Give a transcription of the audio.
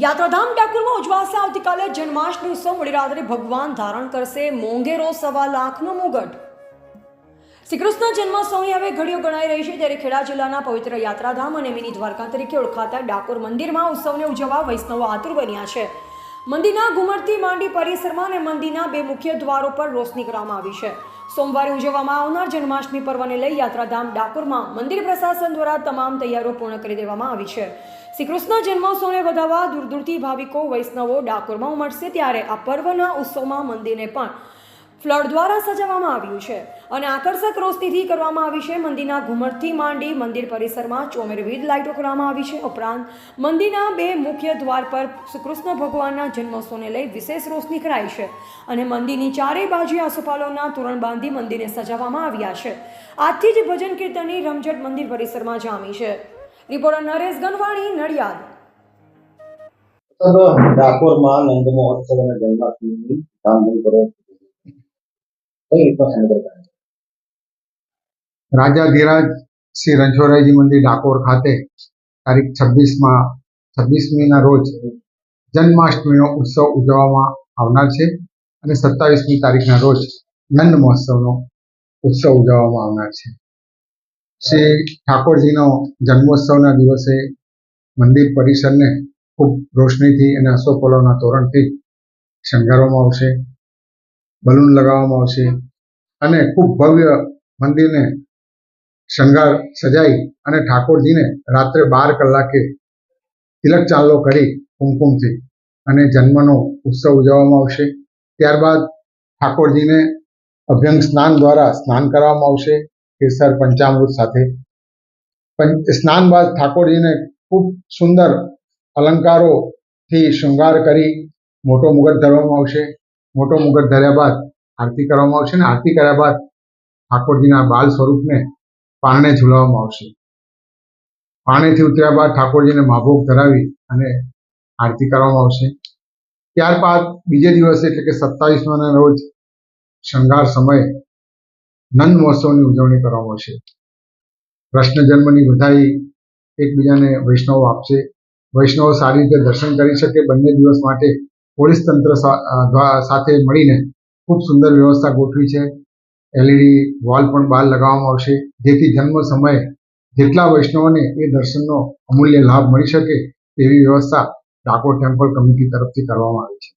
યાત્રાધામ ડાકોરમાં ઉજવાશે આવતીકાલે જન્માષ્ટમી ઉત્સવ. મોડી રાત્રે ભગવાન ધારણ કરશે મોંઘેરો સવા લાખનો મુગટ. શ્રી કૃષ્ણ જન્મોત્સવની હવે ઘડીઓ ગણાઈ રહી છે ત્યારે ખેડા જિલ્લાના પવિત્ર યાત્રાધામ અને મિની દ્વારકા તરીકે ઓળખાતા ડાકોર મંદિરમાં ઉત્સવને ઉજવવા વૈષ્ણવો આતુર બન્યા છે. મંદિરના ઘુમરથી માંડી પરિસરમાં અને મંદિરના બે મુખ્ય દ્વારો પર રોશની કરવામાં આવી છે. સોમવારે ઉજવવામાં આવનાર જન્માષ્ટમી પર્વને લઈ યાત્રાધામ ડાકોરમાં મંદિર પ્રશાસન દ્વારા તમામ તૈયારીઓ પૂર્ણ કરી દેવામાં આવી છે. શ્રી કૃષ્ણ જન્મોત્સવને વધાવવા દૂર દૂરથી ભાવિકો, વૈષ્ણવો ડાકોરમાં ઉમટશે ત્યારે આ પર્વના ઉત્સવમાં મંદિરને પણ ફ્લડ દ્વારા સજાવવામાં આવ્યું છે અને આકર્ષક રોશનીથી કરવામાં આવી છે. મંદિરના ઘુમટથી માંડી મંદિર પરિસરમાં ચોમેરવિધ લાઇટો કરવામાં આવી છે. ઉપરાંત મંદિરના બે મુખ્ય દ્વાર પર શ્રી કૃષ્ણ ભગવાનના જન્મોત્સવને લઈ વિશેષ રોશની કરાઈ છે અને મંદિરની ચારેય બાજુ આસોપાલોના તોરણ બાંધી મંદિરને સજાવવામાં આવ્યા છે. આજથી જ ભજન કીર્તનની રમઝટ મંદિર પરિસરમાં જામી છે. રિપોર્ટર નરેશ ગનવાણી, નડિયાદ. ડાકોરમાં નંદ મહોત્સવ અને જન્માષ્ટમીની ધામધૂમ કઈ રીતનો શ્રી રણછોડરાયજી મંદિર ડાકોર ખાતે તારીખ છવ્વીસમાં, છવ્વીસમીના રોજ જન્માષ્ટમીનો ઉત્સવ ઉજવવામાં આવનાર છે અને સત્તાવીસમી તારીખના રોજ નંદ મહોત્સવનો ઉત્સવ ઉજવવામાં આવનાર છે. શ્રી ઠાકોરજીનો જન્મોત્સવના દિવસે મંદિર પરિસરને ખૂબ રોશનીથી અને અશોકફૂલોના તોરણથી શણગારવામાં આવશે. બલૂન લગાવવામાં આવશે. અને ખૂબ ભવ્ય મંદિરને શણગાર સજાઈ અને ઠાકોરજીને રાત્રે બાર કલાકે તિલક ચાંદલો કરી કુમકુમથી અને જન્મનો ઉત્સવ ઉજવવામાં આવશે. ત્યારબાદ ઠાકોરજીને અભ્યંગ સ્નાન દ્વારા સ્નાન કરવામાં આવશે. કેસર પંચામૃત સાથે. સ્નાન બાદ ઠાકોરજીને ખૂબ સુંદર અલંકારોથી શૃંગાર કરી મોટો મુગટ ધરવામાં આવશે. મોટો મુગટ ધર્યા બાદ આરતી કરવામાં આવશે અને આરતી કર્યા બાદ ઠાકોરજીના બાલ સ્વરૂપને પારણે ઝુલાવવામાં આવશે. પારણેથી ઉતર્યા બાદ ઠાકોરજીને માભોગ ધરાવી અને આરતી કરવામાં આવશે. ત્યારબાદ બીજે દિવસે એટલે કે સત્તાવીસમાના રોજ શણગાર સમયે નંદ મહોત્સવની ઉજવણી કરવામાં આવશે. કૃષ્ણ જન્મની બધાઈ એકબીજાને વૈષ્ણવ આપશે. વૈષ્ણવો સારી રીતે દર્શન કરી શકે, બંને દિવસ માટે પોલીસ તંત્ર સાથે મળીને ખૂબ સુંદર વ્યવસ્થા ગોઠવી છે. એલઈડી વોલ પણ બહાર લગાવવામાં આવશે. જેથી જન્મ સમયે જેટલા વૈષ્ણવોને એ દર્શનનો અમૂલ્ય લાભ મળી શકે તેવી વ્યવસ્થા ડાકોર ટેમ્પલ કમિટી તરફથી કરવામાં આવી છે.